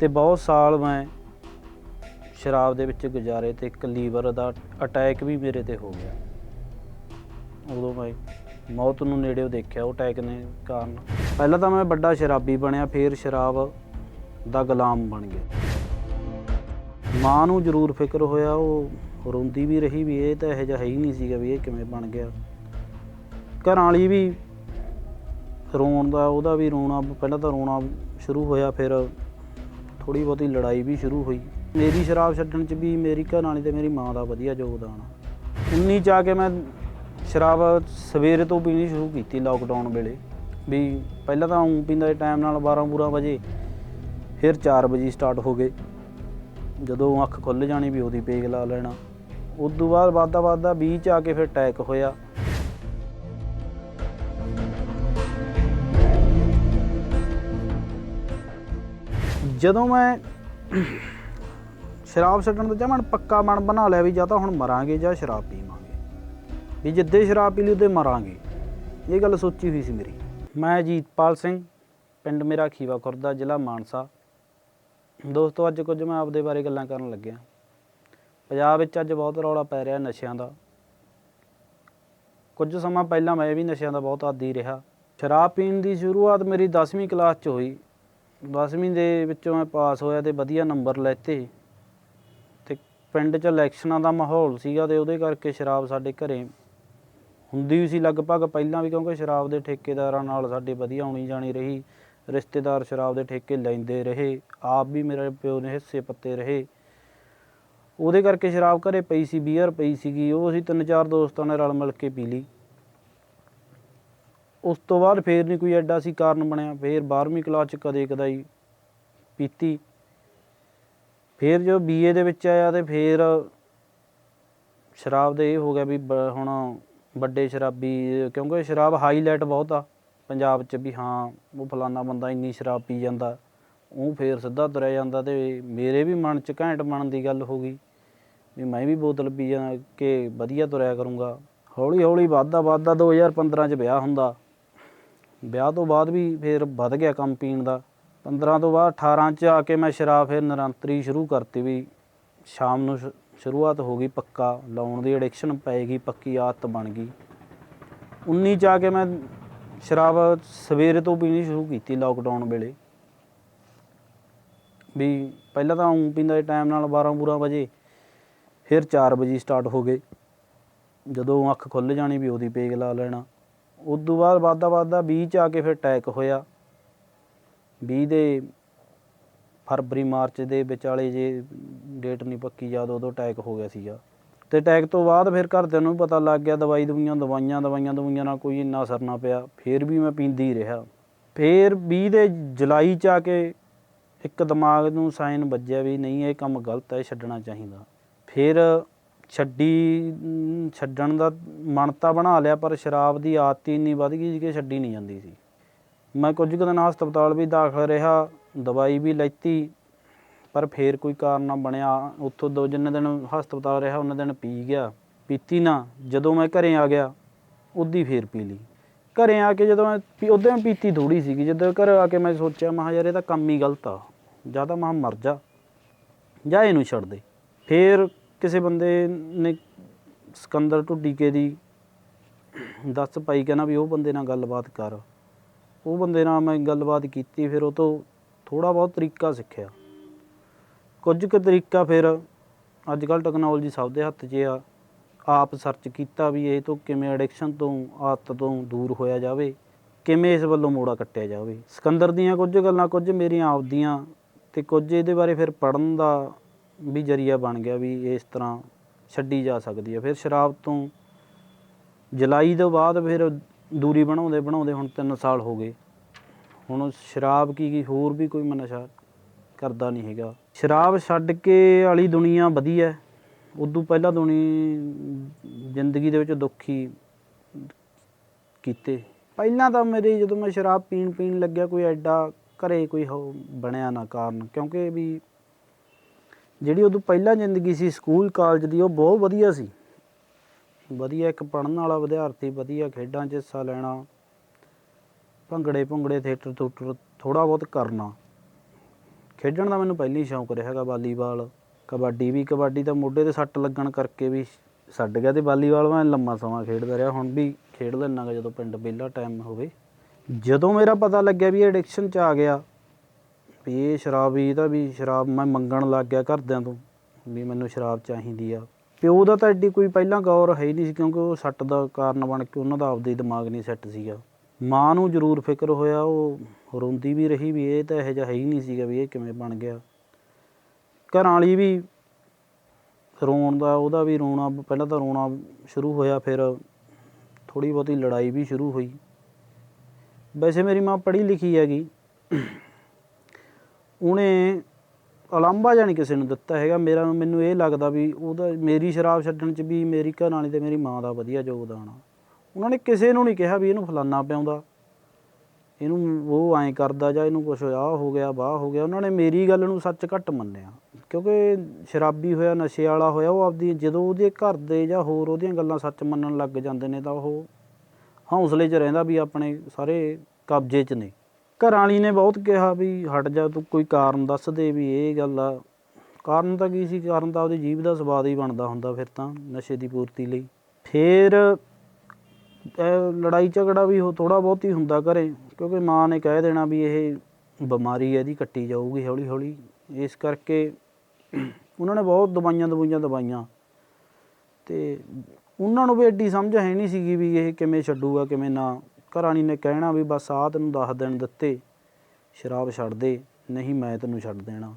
ਤੇ ਬਹੁਤ ਸਾਲ ਮੈਂ ਸ਼ਰਾਬ ਦੇ ਵਿੱਚ ਗੁਜ਼ਾਰੇ ਤੇ ਇੱਕ ਲੀਵਰ ਦਾ ਅਟੈਕ ਵੀ ਮੇਰੇ ਤੇ ਹੋ ਗਿਆ। ਉਦੋਂ ਮੈਂ ਮੌਤ ਨੂੰ ਨੇੜਿਓਂ ਦੇਖਿਆ, ਉਹ ਅਟੈਕ ਨੇ ਕਾਰਨ। ਪਹਿਲਾਂ ਤਾਂ ਮੈਂ ਵੱਡਾ ਸ਼ਰਾਬੀ ਬਣਿਆ, ਫਿਰ ਸ਼ਰਾਬ ਦਾ ਗੁਲਾਮ ਬਣ ਗਿਆ। ਮਾਂ ਨੂੰ ਜ਼ਰੂਰ ਫਿਕਰ ਹੋਇਆ, ਉਹ ਰੋਂਦੀ ਵੀ ਰਹੀ ਵੀ ਇਹ ਤਾਂ ਇਹੋ ਜਿਹਾ ਹੈ ਹੀ ਨਹੀਂ ਸੀਗਾ ਵੀ ਇਹ ਕਿਵੇਂ ਬਣ ਗਿਆ। ਘਰਾਂ ਵਾਲੀ ਵੀ ਰੋਣ ਦਾ, ਉਹਦਾ ਵੀ ਰੋਣਾ, ਪਹਿਲਾਂ ਤਾਂ ਰੋਣਾ ਸ਼ੁਰੂ ਹੋਇਆ, ਫਿਰ ਥੋੜੀ ਬਹੁਤੀ ਲੜਾਈ ਵੀ ਸ਼ੁਰੂ ਹੋਈ। ਮੇਰੀ ਸ਼ਰਾਬ ਛੱਡਣ 'ਚ ਵੀ ਮੇਰੀ ਘਰ ਵਾਲੀ ਤੇ ਮੇਰੀ ਮਾਂ ਦਾ ਵਧੀਆ ਯੋਗਦਾਨ ਆ। 19 ਚ ਆ ਕੇ ਮੈਂ ਸ਼ਰਾਬ ਸਵੇਰੇ ਤੋਂ ਪੀਣੀ ਸ਼ੁਰੂ ਕੀਤੀ ਲਾਕਡਾਊਨ ਵੇਲੇ। ਵੀ ਪਹਿਲਾਂ ਤਾਂ ਉਂ ਪੀਂਦਾ ਟਾਈਮ ਨਾਲ 12 ਬੂਰਾ ਵਜੇ, ਫਿਰ 4 ਵਜੇ ਸਟਾਰਟ ਹੋ ਗਏ। ਜਦੋਂ ਅੱਖ ਖੁੱਲ ਜਾਣੀ ਵੀ ਉਹਦੀ ਪੇਗ ਲਾ ਲੈਣਾ। ਉਸ ਤੋਂ ਬਾਅਦ ਵਾਧਾ ਵਾਧਾ 20 ਚ ਆ ਕੇ ਫਿਰ ਅਟੈਕ ਹੋਇਆ। ਜਦੋਂ ਮੈਂ ਸ਼ਰਾਬ ਛੱਡਣ ਦਾ ਜਮਨ ਪੱਕਾ ਮਨ ਬਣਾ ਲਿਆ ਵੀ ਜਾਂ ਤਾਂ ਹੁਣ ਮਰਾਂਗੇ ਜਾਂ ਸ਼ਰਾਬ ਪੀਵਾਂਗੇ। ਵੀ ਜਿੱਦੇ ਸ਼ਰਾਬ ਪੀ ਲਈ ਉਹਦੇ ਮਰਾਂਗੇ। ਇਹ ਗੱਲ ਸੋਚੀ ਹੋਈ ਸੀ ਮੇਰੀ। ਮੈਂ ਜੀਤਪਾਲ ਸਿੰਘ, ਪਿੰਡ ਮੇਰਾ ਖੀਵਾ ਖੁਰਦਾ, ਜ਼ਿਲ੍ਹਾ ਮਾਨਸਾ। ਦੋਸਤੋ, ਅੱਜ ਕੁਝ ਮੈਂ ਆਪਦੇ ਬਾਰੇ ਗੱਲਾਂ ਕਰਨ ਲੱਗਿਆ। ਪੰਜਾਬ ਵਿੱਚ ਅੱਜ ਬਹੁਤ ਰੌਲਾ ਪੈ ਰਿਹਾ ਨਸ਼ਿਆਂ ਦਾ। ਕੁਝ ਸਮਾਂ ਪਹਿਲਾਂ ਮੈਂ ਵੀ ਨਸ਼ਿਆਂ ਦਾ ਬਹੁਤ ਆਦੀ ਰਿਹਾ। ਸ਼ਰਾਬ ਪੀਣ ਦੀ ਸ਼ੁਰੂਆਤ ਮੇਰੀ 10ਵੀਂ ਕਲਾਸ 'ਚ ਹੋਈ। 10ਵੀਂ ਦੇ ਵਿੱਚੋਂ ਮੈਂ ਪਾਸ ਹੋਇਆ ਤੇ ਵਧੀਆ ਨੰਬਰ ਲੈਤੇ। ਤੇ ਪਿੰਡ 'ਚ ਇਲੈਕਸ਼ਨਾਂ ਦਾ ਮਾਹੌਲ ਸੀਗਾ ਤੇ ਉਹਦੇ ਕਰਕੇ ਸ਼ਰਾਬ ਸਾਡੇ ਘਰੇ ਹੁੰਦੀ ਵੀ ਸੀ ਲਗਭਗ ਪਹਿਲਾਂ ਵੀ, ਕਿਉਂਕਿ ਸ਼ਰਾਬ ਦੇ ਠੇਕੇਦਾਰਾਂ ਨਾਲ ਸਾਡੇ ਵਧੀਆ ਆਉਣੀ ਜਾਣੀ ਰਹੀ। ਰਿਸ਼ਤੇਦਾਰ ਸ਼ਰਾਬ ਦੇ ਠੇਕੇ ਲੈਂਦੇ ਰਹੇ, ਆਪ ਵੀ ਮੇਰੇ ਪਿਓ ਨੇ ਹਿੱਸੇ ਪੱਤੇ ਰਹੇ। ਉਹਦੇ ਕਰਕੇ ਸ਼ਰਾਬ ਘਰੇ ਪਈ ਸੀ, ਬੀਅਰ ਪਈ ਸੀਗੀ। ਉਹ ਅਸੀਂ ਤਿੰਨ ਚਾਰ ਦੋਸਤਾਂ ਨੇ ਰਲ ਮਿਲ ਕੇ ਪੀ ਲਈ। ਉਸ ਤੋਂ ਬਾਅਦ ਫੇਰ ਨਹੀਂ ਕੋਈ ਐਡਾ ਸੀ ਕਾਰਨ ਬਣਿਆ, ਫੇਰ 12ਵੀਂ ਕਲਾਸ ਚ ਕਦੇ ਕਦਾਈ ਪੀਤੀ। ਫੇਰ ਜੋ ਬੀਏ ਦੇ ਵਿੱਚ ਆਇਆ ਤੇ ਫੇਰ ਸ਼ਰਾਬ ਦੇ ਇਹ ਹੋ ਗਿਆ ਵੀ ਬ- ਹੁਣ ਵੱਡੇ ਸ਼ਰਾਬੀ, ਕਿਉਂਕਿ ਸ਼ਰਾਬ ਹਾਈਲਾਈਟ ਬਹੁਤ ਆ ਪੰਜਾਬ 'ਚ ਵੀ, ਹਾਂ, ਉਹ ਫਲਾਨਾ ਬੰਦਾ ਇੰਨੀ ਸ਼ਰਾਬ ਪੀ ਜਾਂਦਾ, ਉਹ ਫੇਰ ਸਿੱਧਾ ਤੁਰਿਆ ਜਾਂਦਾ ਤੇ ਮੇਰੇ ਵੀ ਮਨ 'ਚ ਘੈਂਟ ਮਨ ਦੀ ਗੱਲ ਹੋ ਗਈ ਵੀ ਮੈਂ ਵੀ ਬੋਤਲ ਪੀ ਜਾਂ ਕੇ ਵਧੀਆ ਤੁਰਿਆ ਕਰੂੰਗਾ। ਹੌਲੀ ਹੌਲੀ ਵੱਧਦਾ ਵੱਧਦਾ 2015 'ਚ ਵਿਆਹ ਹੁੰਦਾ। ਵਿਆਹ ਤੋਂ ਬਾਅਦ ਵੀ ਫਿਰ ਵੱਧ ਗਿਆ ਕੰਮ ਪੀਣ ਦਾ। 15 ਤੋਂ ਬਾਅਦ 18 ਚ ਆ ਕੇ ਮੈਂ ਸ਼ਰਾਬ ਫਿਰ ਨਿਰੰਤਰੀ ਸ਼ੁਰੂ ਕਰਤੀ ਵੀ ਸ਼ਾਮ ਨੂੰ ਸ਼- ਸ਼ੁਰੂਆਤ ਹੋ ਗਈ ਪੱਕਾ, ਲਾਉਣ ਦੀ ਐਡਿਕਸ਼ਨ ਪੈ ਗਈ, ਪੱਕੀ ਆਦਤ ਬਣ ਗਈ। 19 ਚ ਆ ਕੇ ਮੈਂ ਸ਼ਰਾਬ ਸਵੇਰੇ ਤੋਂ ਪੀਣੀ ਸ਼ੁਰੂ ਕੀਤੀ ਲਾਕਡਾਊਨ ਵੇਲੇ। ਵੀ ਪਹਿਲਾਂ ਤਾਂ ਉਂ ਪੀਂਦਾ ਟਾਈਮ ਨਾਲ 12 ਬੂਰਾ ਵਜੇ, ਫਿਰ 4 ਵਜੇ ਸਟਾਰਟ ਹੋ ਗਏ। ਜਦੋਂ ਅੱਖ ਖੁੱਲ ਜਾਣੀ ਵੀ ਉਹਦੀ ਪੇਗ ਲਾ ਲੈਣਾ। ਉਸ ਤੋਂ ਬਾਅਦ ਵਾਧਾ ਵਾਧਾ 20 ਚ ਆ ਕੇ ਫਿਰ ਅਟੈਕ ਹੋਇਆ। 20 ਦੇ ਫਰਵਰੀ, ਮਾਰਚ ਦੇ ਵਿਚਾਲੇ ਜੇ ਡੇਟ ਨਹੀਂ ਪੱਕੀ, ਯਾਦ ਉਦੋਂ ਅਟੈਕ ਹੋ ਗਿਆ ਸੀਗਾ। ਤੇ ਅਟੈਕ ਤੋਂ ਬਾਅਦ ਫਿਰ ਘਰਦਿਆਂ ਨੂੰ ਵੀ ਪਤਾ ਲੱਗ ਗਿਆ, ਦਵਾਈ ਦਵਾਈਆਂ ਦਵਾਈਆਂ ਦਵਾਈਆਂ ਦਵਾਈਆਂ ਨਾਲ ਕੋਈ ਇੰਨਾ ਅਸਰ ਨਾ ਪਿਆ। ਫਿਰ ਵੀ ਮੈਂ ਪੀਂਦੀ ਹੀ ਰਿਹਾ। ਫਿਰ 20 ਦੇ ਜੁਲਾਈ ਚ ਆ ਕੇ ਇੱਕ ਦਿਮਾਗ ਨੂੰ ਸਾਈਨ ਵੱਜਿਆ ਵੀ ਨਹੀਂ, ਇਹ ਕੰਮ ਗਲਤ ਹੈ, ਇਹ ਛੱਡਣਾ ਚਾਹੀਦਾ। ਫਿਰ ਛੱਡੀ ਛੱਡਣ ਦਾ ਮਨ ਤਾਂ ਬਣਾ ਲਿਆ, ਪਰ ਸ਼ਰਾਬ ਦੀ ਆਦਤ ਹੀ ਇੰਨੀ ਵੱਧ ਗਈ ਸੀ ਕਿ ਛੱਡੀ ਨਹੀਂ ਜਾਂਦੀ ਸੀ। ਮੈਂ ਕੁਝ ਕੁ ਦਿਨ ਹਸਪਤਾਲ ਵੀ ਦਾਖਲ ਰਿਹਾ, ਦਵਾਈ ਵੀ ਲੈਤੀ, ਪਰ ਫੇਰ ਕੋਈ ਕਾਰਨ ਨਾ ਬਣਿਆ। ਉੱਥੋਂ ਦੋ ਜਿੰਨੇ ਦਿਨ ਹਸਪਤਾਲ ਰਿਹਾ, ਉਹਨਾਂ ਦਿਨ ਪੀ ਗਿਆ। ਪੀਤੀ ਨਾ, ਜਦੋਂ ਮੈਂ ਘਰੇ ਆ ਗਿਆ ਉਦੀ ਫੇਰ ਪੀ ਲਈ। ਘਰੇ ਆ ਕੇ ਜਦੋਂ ਮੈਂ ਪੀ- ਉਦੋਂ ਪੀਤੀ ਥੋੜੀ ਸੀਗੀ, ਜਦੋਂ ਘਰ ਆ ਕੇ ਮੈਂ ਸੋਚਿਆ ਮਹਾ ਯਾਰ, ਇਹ ਤਾਂ ਕੰਮ ਹੀ ਗਲਤ ਆ। ਜਾਂ ਤਾਂ ਮੈਂ ਮਰ ਜਾ, ਜਾਂ ਇਹਨੂੰ ਛੱਡ ਦੇ। ਫੇਰ ਕਿਸੇ ਬੰਦੇ ਨੇ ਸਿਕੰਦਰ ਢੁੱਡੀਕੇ ਦੀ ਦੱਸ ਪਾਈ ਕਹਿੰਦਾ ਵੀ ਉਹ ਬੰਦੇ ਨਾਲ ਗੱਲਬਾਤ ਕਰ। ਉਹ ਬੰਦੇ ਨਾਲ ਮੈਂ ਗੱਲਬਾਤ ਕੀਤੀ, ਫਿਰ ਉਹ ਤੋਂ ਥੋੜਾ ਬਹੁਤ ਤਰੀਕਾ ਸਿੱਖਿਆ। ਕੁਝ ਕੁ ਤਰੀਕਾ ਫਿਰ ਅੱਜ ਕੱਲ ਟੈਕਨੋਲੋਜੀ ਸਭ ਦੇ ਹੱਥ 'ਚ ਆ। ਆਪ ਸਰਚ ਕੀਤਾ ਵੀ ਇਹ ਤੋਂ ਕਿਵੇਂ ਐਡਿਕਸ਼ਨ ਤੋਂ, ਆਦਤ ਤੋਂ ਦੂਰ ਹੋਇਆ ਜਾਵੇ, ਕਿਵੇਂ ਇਸ ਵੱਲੋਂ ਮੋੜਾ ਕੱਟਿਆ ਜਾਵੇ। ਸਿਕੰਦਰ ਦੀਆਂ ਕੁਝ ਗੱਲਾਂ ਕੁਝ ਮੇਰੀਆਂ ਆਪਦੀਆਂ ਤੇ ਕੁਝ ਇਹਦੇ ਬਾਰੇ ਫਿਰ ਪੜਨ ਦਾ ਵੀ ਜਰੀਆ ਬਣ ਗਿਆ ਵੀ ਇਸ ਤਰ੍ਹਾਂ ਛੱਡੀ ਜਾ ਸਕਦੀ ਹੈ। ਫਿਰ ਸ਼ਰਾਬ ਤੋਂ ਜੁਲਾਈ ਤੋਂ ਬਾਅਦ ਫਿਰ ਦੂਰੀ ਬਣਾਉਂਦੇ ਬਣਾਉਂਦੇ ਹੁਣ 3 ਸਾਲ ਹੋ ਗਏ। ਹੁਣ ਸ਼ਰਾਬ ਕੀ ਕੀ ਹੋਰ ਵੀ ਕੋਈ ਮੈਂ ਨਸ਼ਾ ਕਰਦਾ ਨਹੀਂ ਹੈਗਾ। ਸ਼ਰਾਬ ਛੱਡ ਕੇ ਵਾਲੀ ਦੁਨੀਆ ਵਧੀਆ ਉਦੋਂ ਪਹਿਲਾਂ ਦੁਨੀ ਜ਼ਿੰਦਗੀ ਦੇ ਵਿੱਚ ਦੁੱਖੀ ਕੀਤੇ। ਪਹਿਲਾਂ ਤਾਂ ਮੇਰੇ ਜਦੋਂ ਮੈਂ ਸ਼ਰਾਬ ਪੀਣ ਪੀਣ ਲੱਗਿਆ ਕੋਈ ਐਡਾ ਘਰੇ ਕੋਈ ਹੋ- ਬਣਿਆ ਨਾ ਕਾਰਨ। ਕਿਉਂਕਿ ਵੀ ਜਿਹੜੀ ਉਦੋਂ ਪਹਿਲਾਂ ਜ਼ਿੰਦਗੀ ਸੀ, ਸਕੂਲ, ਕਾਲਜ ਦੀ, ਉਹ ਬਹੁਤ ਵਧੀਆ ਸੀ। ਵਧੀਆ ਇੱਕ ਪੜਨ ਵਾਲਾ ਵਿਦਿਆਰਥੀ, ਵਧੀਆ ਖੇਡਾਂ 'ਚ ਹਿੱਸਾ ਲੈਣਾ, ਭੰਗੜੇ ਭੁੰਗੜੇ, ਥੀਏਟਰ ਥੂਟਰ ਥੋੜਾ ਬਹੁਤ ਕਰਨਾ। ਖੇਡਣ ਦਾ ਮੈਨੂੰ ਪਹਿਲਾਂ ਹੀ ਸ਼ੌਂਕ ਰਿਹਾ ਹੈਗਾ ਵਾਲੀਬਾਲ। ਕਬੱਡੀ ਵੀ, ਕਬੱਡੀ ਤਾਂ ਮੋਢੇ ਤੇ ਸੱਟ ਲੱਗਣ ਕਰਕੇ ਵੀ ਛੱਡ ਗਿਆ ਤੇ ਵਾਲੀਬਾਲ ਮੈਂ ਲੰਮਾ ਸਮਾਂ ਖੇਡਦਾ ਰਿਹਾ। ਹੁਣ ਵੀ ਖੇਡ ਲੈਂਦਾ ਗਾ ਜਦੋਂ ਪਿੰਡ ਵਿਹਲਾ ਟਾਈਮ ਹੋਵੇ। ਜਦੋਂ ਮੇਰਾ ਪਤਾ ਲੱਗਿਆ ਵੀ ਐਡਿਕਸ਼ਨ ਚ ਆ ਗਿਆ ਵੀ ਇਹ ਸ਼ਰਾਬ ਵੀ ਇਹਦਾ ਵੀ ਸ਼ਰਾਬ ਮੈਂ ਮੰਗਣ ਲੱਗ ਗਿਆ ਘਰਦਿਆਂ ਤੋਂ, ਵੀ ਮੈਨੂੰ ਸ਼ਰਾਬ ਚਾਹੀਦੀ ਆ। ਪਿਓ ਦਾ ਤਾਂ ਐਡੀ ਕੋਈ ਪਹਿਲਾਂ ਗੌਰ ਹੈ ਹੀ ਨਹੀਂ ਸੀ, ਕਿਉਂਕਿ ਉਹ ਸੱਟ ਦਾ ਕਾਰਨ ਬਣ ਕੇ ਉਹਨਾਂ ਦਾ ਆਪਦੇ ਦਿਮਾਗ ਨਹੀਂ ਸੈੱਟ ਸੀਗਾ। ਮਾਂ ਨੂੰ ਜ਼ਰੂਰ ਫਿਕਰ ਹੋਇਆ, ਉਹ ਰੋਂਦੀ ਵੀ ਰਹੀ ਵੀ ਇਹ ਤਾਂ ਇਹੋ ਜਿਹਾ ਹੈ ਹੀ ਨਹੀਂ ਸੀਗਾ ਵੀ ਇਹ ਕਿਵੇਂ ਬਣ ਗਿਆ। ਘਰਾਂ ਵਾਲੀ ਵੀ ਰੋਣ ਦਾ, ਉਹਦਾ ਵੀ ਰੋਣਾ, ਪਹਿਲਾਂ ਤਾਂ ਰੋਣਾ ਸ਼ੁਰੂ ਹੋਇਆ, ਫਿਰ ਥੋੜੀ ਬਹੁਤੀ ਲੜਾਈ ਵੀ ਸ਼ੁਰੂ ਹੋਈ। ਵੈਸੇ ਮੇਰੀ ਮਾਂ ਪੜ੍ਹੀ ਲਿਖੀ ਹੈਗੀ। ਉਹਨੇ ਅਲੰਬਾ ਜਾਣੀ ਕਿਸੇ ਨੂੰ ਦਿੱਤਾ ਹੈਗਾ। ਮੇਰਾ, ਮੈਨੂੰ ਇਹ ਲੱਗਦਾ ਵੀ ਉਹਦਾ, ਮੇਰੀ ਸ਼ਰਾਬ ਛੱਡਣ 'ਚ ਵੀ ਮੇਰੀ ਘਰ ਵਾਲੀ ਤੇ ਮੇਰੀ ਮਾਂ ਦਾ ਵਧੀਆ ਯੋਗਦਾਨ ਆ। ਉਹਨਾਂ ਨੇ ਕਿਸੇ ਨੂੰ ਨਹੀਂ ਕਿਹਾ ਵੀ ਇਹਨੂੰ ਫਲਾਨਾ ਪਿਆਉਂਦਾ। ਇਹਨੂੰ ਉਹ ਐਂ ਕਰਦਾ ਜਾਂ ਇਹਨੂੰ ਕੁਛ ਆ ਹੋ ਗਿਆ ਬਾਹ ਹੋ ਗਿਆ। ਉਹਨਾਂ ਨੇ ਮੇਰੀ ਗੱਲ ਨੂੰ ਸੱਚ ਘੱਟ ਮੰਨਿਆ। ਕਿਉਂਕਿ ਸ਼ਰਾਬੀ ਹੋਇਆ, ਨਸ਼ੇ ਵਾਲਾ ਹੋਇਆ, ਉਹ ਆਪਦੀ, ਜਦੋਂ ਉਹਦੇ ਘਰ ਦੇ ਜਾਂ ਹੋਰ ਉਹਦੀਆਂ ਗੱਲਾਂ ਸੱਚ ਮੰਨਣ ਲੱਗ ਜਾਂਦੇ ਨੇ ਤਾਂ ਉਹ ਹੌਸਲੇ 'ਚ ਰਹਿੰਦਾ ਵੀ ਆਪਣੇ ਸਾਰੇ ਕਬਜ਼ੇ 'ਚ ਨੇ। ਘਰ ਵਾਲੀ ਨੇ ਬਹੁਤ ਕਿਹਾ ਵੀ ਹਟ ਜਾ, ਤੂੰ ਕੋਈ ਕਾਰਨ ਦੱਸ ਦੇ ਵੀ ਇਹ ਗੱਲ ਆ। ਕਾਰਨ ਤਾਂ ਕੀ ਸੀ? ਕਾਰਨ ਤਾਂ ਉਹਦੀ ਜੀਭ ਦਾ ਸਵਾਦ ਹੀ ਬਣਦਾ ਹੁੰਦਾ ਫਿਰ ਤਾਂ, ਨਸ਼ੇ ਦੀ ਪੂਰਤੀ ਲਈ। ਫਿਰ ਲੜਾਈ ਝਗੜਾ ਵੀ ਥੋੜਾ ਬਹੁਤ ਹੀ ਹੁੰਦਾ ਘਰੇ, ਕਿਉਂਕਿ ਮਾਂ ਨੇ ਕਹਿ ਦੇਣਾ ਵੀ ਇਹ ਬਿਮਾਰੀ ਹੈ ਇਹਦੀ ਕੱਟੀ ਜਾਊਗੀ ਹੌਲੀ ਹੌਲੀ ਇਸ ਕਰਕੇ ਉਹਨਾਂ ਨੇ ਬਹੁਤ ਦਵਾਈਆਂ ਦਵਾਈਆਂ ਦਵਾਈਆਂ। ਤੇ ਉਹਨਾਂ ਨੂੰ ਵੀ ਐਡੀ ਸਮਝ ਹੈ ਨਹੀਂ ਸੀਗੀ ਵੀ ਇਹ ਕਿਵੇਂ ਛੱਡੂਗਾ, ਕਿਵੇਂ ਨਾ। ਘਰਾਣੀ ਨੇ ਕਹਿਣਾ ਵੀ ਬਸ ਆਹ ਤੈਨੂੰ 10 ਦਿਨ ਦਿੱਤੇ, ਸ਼ਰਾਬ ਛੱਡ ਦੇ, ਨਹੀਂ ਮੈਂ ਤੈਨੂੰ ਛੱਡ ਦੇਣਾ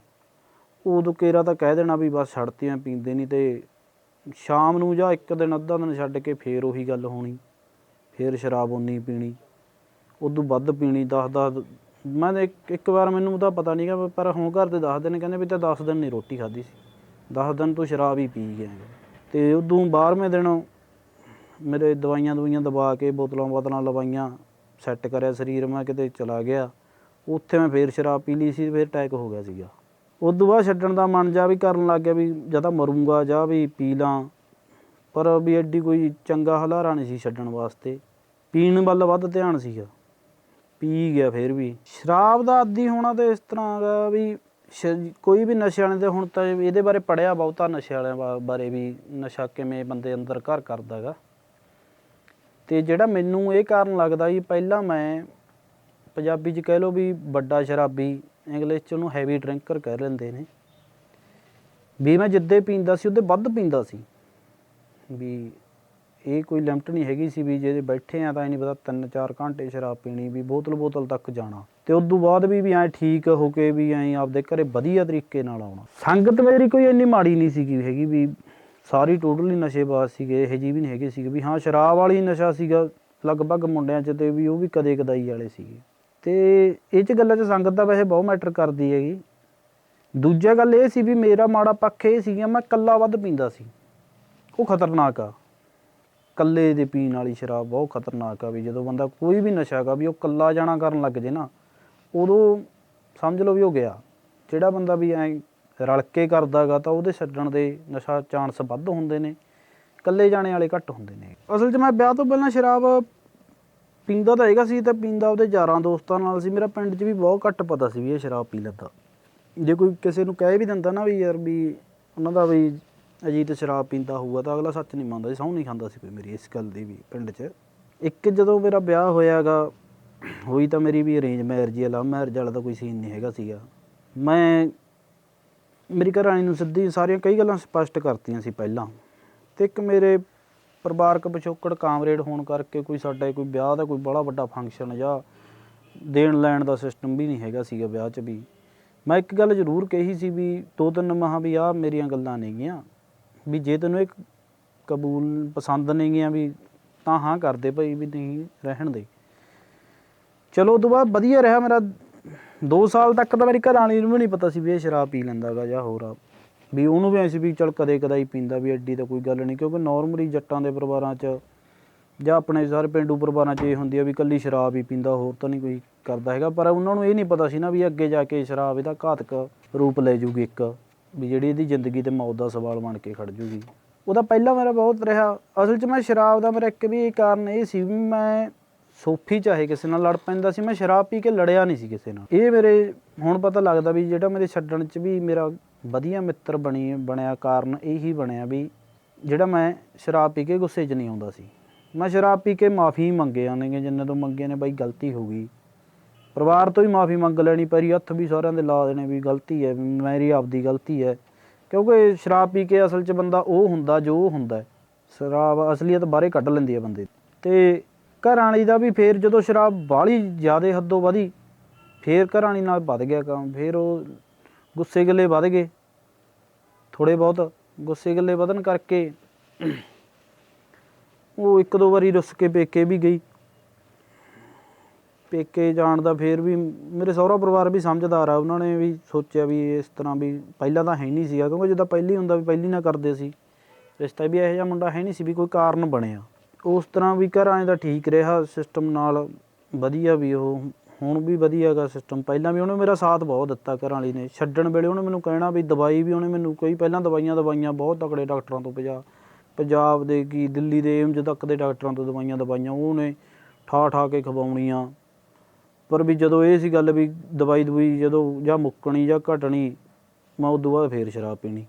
ਉਦੋਂ ਕੇਰਾ ਤਾਂ ਕਹਿ ਦੇਣਾ ਵੀ ਬਸ ਛੱਡਤੀ ਮੈਂ ਪੀਂਦੇ ਨਹੀਂ ਤੇ ਸ਼ਾਮ ਨੂੰ ਜਾਂ ਇੱਕ ਦਿਨ, ਅੱਧਾ ਦਿਨ ਛੱਡ ਕੇ ਫੇਰ ਉਹੀ ਗੱਲ ਹੋਣੀ, ਫੇਰ ਸ਼ਰਾਬ ਉਨੀ ਪੀਣੀ, ਉਦੋਂ ਵੱਧ ਪੀਣੀ 10 10 ਮੈਂ ਤਾਂ ਇੱਕ ਇੱਕ ਵਾਰ ਮੈਨੂੰ ਤਾਂ ਪਤਾ ਨਹੀਂਗਾ ਪਰ ਹੁਣ ਘਰ ਦੇ ਦੱਸਦੇ ਦਿਨ ਕਹਿੰਦੇ ਵੀ ਤਾਂ 10 ਦਿਨ ਨਹੀਂ ਰੋਟੀ ਖਾਧੀ ਸੀ 10 ਦਿਨ ਤੂੰ ਸ਼ਰਾਬ ਹੀ ਪੀ ਗਿਆ ਹੈਗਾ। ਤੇ ਉਦੋਂ 12ਵੇਂ ਦਿਨ ਮੇਰੇ ਦਵਾਈਆਂ ਦਵਾਈਆਂ ਦਬਾ ਕੇ ਬੋਤਲਾਂ ਬੋਤਲਾਂ ਲਵਾਈਆਂ ਸੈੱਟ ਕਰਿਆ ਸਰੀਰ, ਮੈਂ ਕਿਤੇ ਚਲਾ ਗਿਆ। ਉੱਥੇ ਮੈਂ ਫੇਰ ਸ਼ਰਾਬ ਪੀ ਲਈ ਸੀ, ਫੇਰ ਅਟੈਕ ਹੋ ਗਿਆ ਸੀਗਾ। ਉਦੋਂ ਬਾਅਦ ਛੱਡਣ ਦਾ ਮਨ ਜਾ ਵੀ ਕਰਨ ਲੱਗ ਗਿਆ ਵੀ ਜਾਂ ਤਾਂ ਮਰੂੰਗਾ ਜਾਂ ਵੀ ਪੀ ਲਾਂ। ਪਰ ਵੀ ਐਡੀ ਕੋਈ ਚੰਗਾ ਹਲਾਰਾ ਨਹੀਂ ਸੀ ਛੱਡਣ ਵਾਸਤੇ। ਪੀਣ ਵੱਲ ਵੱਧ ਧਿਆਨ ਸੀਗਾ। ਪੀ ਗਿਆ ਫਿਰ ਵੀ। ਸ਼ਰਾਬ ਦਾ ਆਦੀ ਹੋਣਾ ਤੇ ਇਸ ਤਰ੍ਹਾਂ ਦਾ ਵੀ ਕੋਈ ਵੀ ਨਸ਼ੇ ਵਾਲੇ ਦੇ ਹੁਣ ਤਾਂ ਇਹਦੇ ਬਾਰੇ ਪੜਿਆ ਬਹੁਤਾ ਨਸ਼ੇ ਵਾਲਿਆਂ ਬਾ- ਬਾਰੇ ਵੀ ਨਸ਼ਾ ਕਿਵੇਂ ਬੰਦੇ ਅੰਦਰ ਘਰ ਕਰਦਾ ਹੈਗਾ। ਤੇ ਜਿਹੜਾ ਮੈਨੂੰ ਇਹ ਕਾਰਨ ਲੱਗਦਾ ਜੀ ਪਹਿਲਾਂ ਮੈਂ ਪੰਜਾਬੀ 'ਚ ਕਹਿ ਲਓ ਵੀ ਵੱਡਾ ਸ਼ਰਾਬੀ ਇੰਗਲਿਸ਼ 'ਚ ਉਹਨੂੰ ਹੈਵੀ ਡਰਿੰਕਰ ਕਹਿ ਲੈਂਦੇ ਨੇ। ਵੀ ਮੈਂ ਜਿੱਦੇ ਪੀਂਦਾ ਸੀ, ਉਹਦੇ ਵੱਧ ਪੀਂਦਾ ਸੀ। ਵੀ ਇਹ ਕੋਈ ਲਿਮਟ ਨਹੀਂ ਹੈਗੀ ਸੀ ਵੀ ਜੇ ਬੈਠੇ ਆ ਤਾਂ ਇਹ ਨਹੀਂ ਪਤਾ 3-4 ਘੰਟੇ ਸ਼ਰਾਬ ਪੀਣੀ, ਵੀ ਬੋਤਲ ਬੋਤਲ ਤੱਕ ਜਾਣਾ। ਤੇ ਉਸ ਤੋਂ ਬਾਅਦ ਵੀ ਵੀ ਐ ਠੀਕ ਹੋ ਕੇ ਵੀ ਐ ਆਪਦੇ ਘਰੇ ਵਧੀਆ ਤਰੀਕੇ ਨਾਲ ਆਉਣਾ। ਸੰਗਤ ਮੇਰੀ ਕੋਈ ਇੰਨੀ ਮਾੜੀ ਨਹੀਂ ਸੀਗੀ ਹੈਗੀ ਵੀ ਸਾਰੀ ਟੋਟਲੀ ਨਸ਼ੇਬਾਜ਼ ਸੀਗੇ, ਇਹ ਜੀ ਵੀ ਨਹੀਂ ਹੈਗੇ ਸੀਗੇ ਵੀ ਹਾਂ, ਸ਼ਰਾਬ ਵਾਲੀ ਨਸ਼ਾ ਸੀਗਾ ਲਗਭਗ ਮੁੰਡਿਆਂ 'ਚ ਤੇ ਵੀ ਉਹ ਵੀ ਕਦੇ ਕਦਾਈ ਵਾਲੇ ਸੀਗੇ। ਤੇ ਇਹ 'ਚ ਗੱਲਾਂ 'ਚ ਸੰਗਤ ਦਾ ਵੈਸੇ ਬਹੁਤ ਮੈਟਰ ਕਰਦੀ ਹੈਗੀ। ਦੂਜਾ ਗੱਲ ਇਹ ਸੀ ਵੀ ਮੇਰਾ ਮਾੜਾ ਪੱਖ ਇਹ ਸੀਗਾ ਮੈਂ ਕੱਲਾ ਵੱਧ ਪੀਂਦਾ ਸੀ। ਉਹ ਖਤਰਨਾਕ ਆ। ਕੱਲੇ ਦੇ ਪੀਣ ਵਾਲੀ ਸ਼ਰਾਬ ਬਹੁਤ ਖਤਰਨਾਕ ਆ ਵੀ ਜਦੋਂ ਬੰਦਾ ਕੋਈ ਵੀ ਨਸ਼ਾ ਹੈਗਾ ਵੀ ਉਹ ਕੱਲਾ ਜਾਣਾ ਕਰਨ ਲੱਗ ਜੇ ਨਾ, ਉਦੋਂ ਸਮਝ ਲਓ ਵੀ ਉਹ ਗਿਆ। ਜਿਹੜਾ ਬੰਦਾ ਵੀ ਐ ਰਲ ਕੇ ਕਰਦਾਗਾ ਤਾਂ ਉਹਦੇ ਛੱਡਣ ਦੇ ਨਸ਼ਾ ਚਾਂਸ ਵੱਧ ਹੁੰਦੇ ਨੇ, ਇਕੱਲੇ ਜਾਣੇ ਵਾਲੇ ਘੱਟ ਹੁੰਦੇ ਨੇ। ਅਸਲ 'ਚ ਮੈਂ ਵਿਆਹ ਤੋਂ ਪਹਿਲਾਂ ਸ਼ਰਾਬ ਪੀਂਦਾ ਤਾਂ ਹੈਗਾ ਸੀ ਤਾਂ ਪੀਂਦਾ ਉਹਦੇ ਯਾਰਾਂ ਦੋਸਤਾਂ ਨਾਲ ਸੀ। ਮੇਰਾ ਪਿੰਡ 'ਚ ਵੀ ਬਹੁਤ ਘੱਟ ਪਤਾ ਸੀ ਵੀ ਇਹ ਸ਼ਰਾਬ ਪੀ ਲੈਂਦਾ। ਜੇ ਕੋਈ ਕਿਸੇ ਨੂੰ ਕਹਿ ਵੀ ਦਿੰਦਾ ਨਾ ਵੀ ਯਾਰ ਵੀ ਉਹਨਾਂ ਦਾ ਵੀ ਅਜੀਤ ਸ਼ਰਾਬ ਪੀਂਦਾ ਹੋਊਗਾ ਤਾਂ ਅਗਲਾ ਸੱਚ ਨਹੀਂ ਮੰਨਦਾ ਸੀ ਸਹੁੰ ਨਹੀਂ ਖਾਂਦਾ ਸੀ ਕੋਈ ਮੇਰੀ ਇਸ ਗੱਲ ਦੀ ਵੀ ਪਿੰਡ 'ਚ। ਇੱਕ ਜਦੋਂ ਮੇਰਾ ਵਿਆਹ ਹੋਇਆਗਾ, ਹੋਈ ਤਾਂ ਮੇਰੀ ਵੀ ਅਰੇਂਜ ਮੈਰਿਜ ਹੀ ਲਵ ਮੈਰਿਜ ਵਾਲਾ ਤਾਂ ਕੋਈ ਸੀਨ ਨਹੀਂ ਹੈਗਾ ਸੀਗਾ। ਮੈਂ ਮੇਰੀ ਘਰਵਾਲੀ ਨੂੰ ਸਿੱਧੀ ਸਾਰੀਆਂ ਕਈ ਗੱਲਾਂ ਸਪਸ਼ਟ ਕਰਤੀਆਂ ਸੀ ਪਹਿਲਾਂ। ਤੇ ਇੱਕ ਮੇਰੇ ਪਰਿਵਾਰਕ ਪਿਛੋਕੜ ਕਾਮਰੇਡ ਹੋਣ ਕਰਕੇ ਕੋਈ ਸਾਡਾ ਕੋਈ ਵਿਆਹ ਦਾ ਕੋਈ ਬੜਾ ਵੱਡਾ ਫੰਕਸ਼ਨ ਜਾਂ ਦੇਣ ਲੈਣ ਦਾ ਸਿਸਟਮ ਵੀ ਨਹੀਂ ਹੈਗਾ ਸੀਗਾ ਵਿਆਹ 'ਚ ਵੀ। ਮੈਂ ਇੱਕ ਗੱਲ ਜ਼ਰੂਰ ਕਹੀ ਸੀ ਵੀ ਦੋ ਤਿੰਨ ਮਹਾਂ ਵੀ ਆਹ ਮੇਰੀਆਂ ਗੱਲਾਂ ਨੇਗੀਆਂ ਵੀ ਜੇ ਤੈਨੂੰ ਇਹ ਕਬੂਲ ਪਸੰਦ ਨਹੀਂ ਨੇਗੀਆਂ ਵੀ ਤਾਂ ਹਾਂ ਕਰਦੇ ਭਾਈ ਵੀ ਨਹੀਂ ਰਹਿਣ ਦੇ। ਚਲੋ ਉਦੋਂ ਬਾਅਦ ਵਧੀਆ ਰਿਹਾ ਮੇਰਾ 2 ਸਾਲ ਤੱਕ ਤਾਂ ਮੇਰੀ ਘਰ ਵਾਲੀ ਨੂੰ ਵੀ ਨਹੀਂ ਪਤਾ ਸੀ ਵੀ ਇਹ ਸ਼ਰਾਬ ਪੀ ਲੈਂਦਾਗਾ ਜਾਂ ਹੋਰ ਆ। ਵੀ ਉਹਨੂੰ ਵੀ ਐਂ ਸੀ ਵੀ ਚਲ ਕਦੇ ਕਦਾਈ ਪੀਂਦਾ ਵੀ ਐਡੀ ਤਾਂ ਕੋਈ ਗੱਲ ਨਹੀਂ, ਕਿਉਂਕਿ ਨਾਰਮਲੀ ਜੱਟਾਂ ਦੇ ਪਰਿਵਾਰਾਂ 'ਚ ਜਾਂ ਆਪਣੇ ਸਾਰੇ ਪਿੰਡੂ ਪਰਿਵਾਰਾਂ 'ਚ ਇਹ ਹੁੰਦੀ ਆ ਵੀ ਕੱਲੀ ਸ਼ਰਾਬ ਹੀ ਪੀਂਦਾ, ਹੋਰ ਤਾਂ ਨਹੀਂ ਕੋਈ ਕਰਦਾ ਹੈਗਾ। ਪਰ ਉਹਨਾਂ ਨੂੰ ਇਹ ਨਹੀਂ ਪਤਾ ਸੀ ਨਾ ਵੀ ਅੱਗੇ ਜਾ ਕੇ ਸ਼ਰਾਬ ਇਹਦਾ ਘਾਤਕ ਰੂਪ ਲੈ ਜੂਗੀ ਇੱਕ, ਵੀ ਜਿਹੜੀ ਇਹਦੀ ਜ਼ਿੰਦਗੀ ਤੇ ਮੌਤ ਦਾ ਸਵਾਲ ਬਣ ਕੇ ਖੜ ਜੂਗੀ। ਉਹਦਾ ਪਹਿਲਾਂ ਮੇਰਾ ਬਹੁਤ ਰਿਹਾ। ਅਸਲ 'ਚ ਮੈਂ ਸ਼ਰਾਬ ਦਾ ਮੇਰਾ ਇੱਕ ਵੀ ਕਾਰਨ ਇਹ ਸੀ ਵੀ ਮੈਂ ਸੋਫੀ ਚਾਹੇ ਕਿਸੇ ਨਾਲ ਲੜ ਪੈਂਦਾ ਸੀ, ਮੈਂ ਸ਼ਰਾਬ ਪੀ ਕੇ ਲੜਿਆ ਨਹੀਂ ਸੀ ਕਿਸੇ ਨਾਲ। ਇਹ ਮੇਰੇ ਹੁਣ ਪਤਾ ਲੱਗਦਾ ਵੀ ਜਿਹੜਾ ਮੇਰੇ ਛੱਡਣ 'ਚ ਵੀ ਮੇਰਾ ਵਧੀਆ ਮਿੱਤਰ ਬਣੀ, ਬਣਿਆ ਕਾਰਨ ਇਹੀ ਬਣਿਆ ਵੀ ਜਿਹੜਾ ਮੈਂ ਸ਼ਰਾਬ ਪੀ ਕੇ ਗੁੱਸੇ 'ਚ ਨਹੀਂ ਆਉਂਦਾ ਸੀ। ਮੈਂ ਸ਼ਰਾਬ ਪੀ ਕੇ ਮਾਫੀ ਮੰਗੇ ਆਨੇਗੇ ਜਿੰਨੇ ਤੋਂ ਮੰਗੇ ਨੇ ਬਾਈ ਗਲਤੀ ਹੋ ਗਈ। ਪਰਿਵਾਰ ਤੋਂ ਹੀ ਮਾਫੀ ਮੰਗ ਲੈਣੀ ਪੈਰੀ ਹੱਥ ਵੀ ਸਾਰਿਆਂ ਦੇ ਲਾ ਦੇਣੇ ਵੀ ਗਲਤੀ ਹੈ, ਮੇਰੀ ਆਪਦੀ ਗਲਤੀ ਹੈ। ਕਿਉਂਕਿ ਸ਼ਰਾਬ ਪੀ ਕੇ ਅਸਲ 'ਚ ਬੰਦਾ ਉਹ ਹੁੰਦਾ ਜੋ ਉਹ ਹੁੰਦਾ ਸ਼ਰਾਬ ਅਸਲੀਅਤ ਬਾਹਰੇ ਕੱਢ ਲੈਂਦੀ ਹੈ ਬੰਦੇ ਦੀ। ਤੇ ਘਰਾਂ ਵਾਲੀ ਦਾ ਵੀ ਫੇਰ ਜਦੋਂ ਸ਼ਰਾਬ ਬਾਹਲੀ ਜ਼ਿਆਦੇ ਹੱਦੋਂ ਵਧੀ, ਫੇਰ ਘਰਾਂ ਵਾਲੀ ਨਾਲ ਵੱਧ ਗਿਆ ਕੰਮ, ਫੇਰ ਉਹ ਗੁੱਸੇ ਗੱਲੇ ਵੱਧ ਗਏ। ਥੋੜੇ ਬਹੁਤ ਗੁੱਸੇ ਗੱਲੇ ਵਧਣ ਕਰਕੇ ਉਹ ਇੱਕ ਦੋ ਵਾਰੀ ਰੁੱਸ ਕੇ ਪੇਕੇ ਵੀ ਗਈ। ਪੇਕੇ ਜਾਣ ਦਾ ਫੇਰ ਵੀ ਮੇਰੇ ਸਹੁਰਾ ਪਰਿਵਾਰ ਵੀ ਸਮਝਦਾਰ ਆ, ਉਹਨਾਂ ਨੇ ਵੀ ਸੋਚਿਆ ਵੀ ਇਸ ਤਰ੍ਹਾਂ ਵੀ ਪਹਿਲਾਂ ਤਾਂ ਹੈ ਨਹੀਂ ਸੀਗਾ, ਕਿਉਂਕਿ ਜਿੱਦਾਂ ਪਹਿਲੀ ਹੁੰਦਾ ਵੀ ਪਹਿਲੀ ਨਾ ਕਰਦੇ ਸੀ। ਰਿਸ਼ਤਾ ਵੀ ਇਹੋ ਜਿਹਾ ਮੁੰਡਾ ਹੈ ਨਹੀਂ ਸੀ ਵੀ ਕੋਈ ਕਾਰਨ ਬਣਿਆ। ਉਸ ਤਰ੍ਹਾਂ ਵੀ ਘਰਾਂ ਦਾ ਠੀਕ ਰਿਹਾ ਸਿਸਟਮ ਨਾਲ, ਵਧੀਆ ਵੀ ਉਹ, ਹੁਣ ਵੀ ਵਧੀਆ ਗਾ ਸਿਸਟਮ ਪਹਿਲਾਂ ਵੀ ਉਹਨੇ ਮੇਰਾ ਸਾਥ ਬਹੁਤ ਦਿੱਤਾ ਘਰਾਂ ਵਾਲੀ ਨੇ। ਛੱਡਣ ਵੇਲੇ ਉਹਨੇ ਮੈਨੂੰ ਕਹਿਣਾ ਵੀ ਦਵਾਈ ਵੀ ਉਹਨੇ ਮੈਨੂੰ ਕਈ, ਪਹਿਲਾਂ ਦਵਾਈਆਂ ਦਵਾਈਆਂ ਬਹੁਤ ਤਕੜੇ ਡਾਕਟਰਾਂ ਤੋਂ ਪਜਾ ਪੰਜਾਬ ਦੇ ਕੀ, ਦਿੱਲੀ ਦੇ ਏਮਜ ਤੱਕ ਦੇ ਡਾਕਟਰਾਂ ਤੋਂ ਦਵਾਈਆਂ ਦਵਾਈਆਂ ਉਹਨੇ ਠਾ ਠਾ ਕੇ ਖਵਾਉਣੀਆਂ। ਪਰ ਵੀ ਜਦੋਂ ਇਹ ਸੀ ਗੱਲ ਵੀ ਦਵਾਈ ਦਵਾਈ ਜਦੋਂ ਜਾਂ ਮੁੱਕਣੀ ਜਾਂ ਘਟਣੀ, ਮੈਂ ਉਦੋਂ ਬਾਅਦ ਫੇਰ ਸ਼ਰਾਬ ਪੀਣੀ।